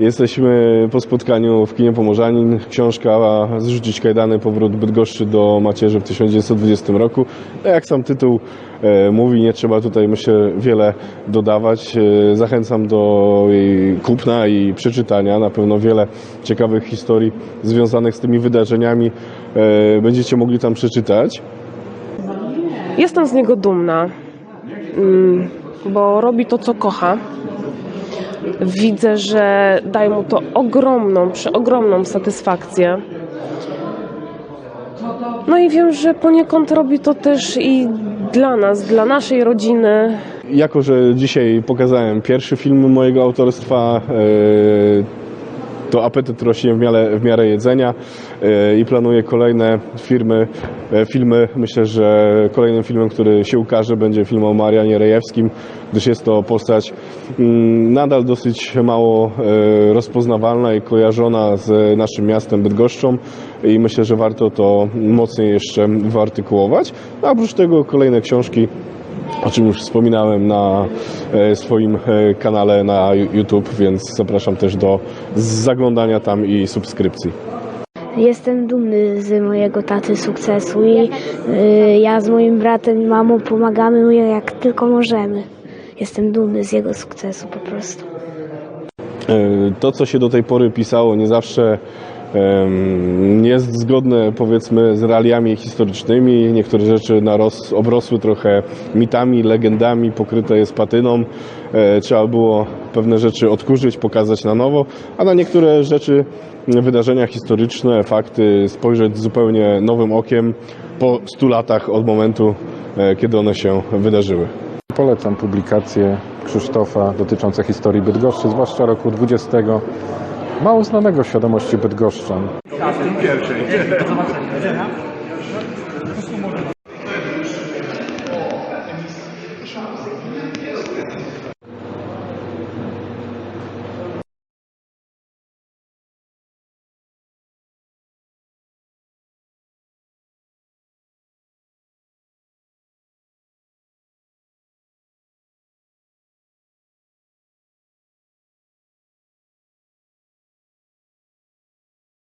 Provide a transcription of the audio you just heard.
Jesteśmy po spotkaniu w kinie Pomorzanin. Książka Zrzucić kajdany, powrót Bydgoszczy do macierzy w 1920 roku. No jak sam tytuł e, mówi, nie trzeba tutaj myślę wiele dodawać. E, zachęcam do jej kupna i przeczytania. Na pewno wiele ciekawych historii związanych z tymi wydarzeniami e, będziecie mogli tam przeczytać. Jestem z niego dumna, mm, bo robi to, co kocha. Widzę, że daje mu to ogromną, przeogromną satysfakcję. No i wiem, że poniekąd robi to też i dla nas, dla naszej rodziny. Jako, że dzisiaj pokazałem pierwszy film mojego autorstwa, e, to apetyt rośnie w miarę, w miarę jedzenia e, i planuję kolejne firmy, e, filmy. Myślę, że kolejnym filmem, który się ukaże, będzie film o Marianie Rejewskim, gdyż jest to postać mm, nadal dosyć mało e, rozpoznawalna i kojarzona z naszym miastem Bydgoszczą i myślę, że warto to mocniej jeszcze wyartykułować. A oprócz tego kolejne książki o czym już wspominałem na e, swoim e, kanale na YouTube, więc zapraszam też do zaglądania tam i subskrypcji. Jestem dumny z mojego taty sukcesu i y, ja z moim bratem i mamą pomagamy mu jak tylko możemy. Jestem dumny z jego sukcesu po prostu. E, To, co się do tej pory pisało, nie zawsze jest zgodne powiedzmy z realiami historycznymi. Niektóre rzeczy naros, obrosły trochę mitami, legendami, pokryte jest patyną. E, Trzeba było pewne rzeczy odkurzyć, pokazać na nowo, a na niektóre rzeczy, wydarzenia historyczne, fakty spojrzeć zupełnie nowym okiem po 100 latach od momentu, e, kiedy one się wydarzyły. Polecam publikacje Krzysztofa dotyczące historii Bydgoszczy, zwłaszcza roku 20 mało znanego świadomości bydgoszczan.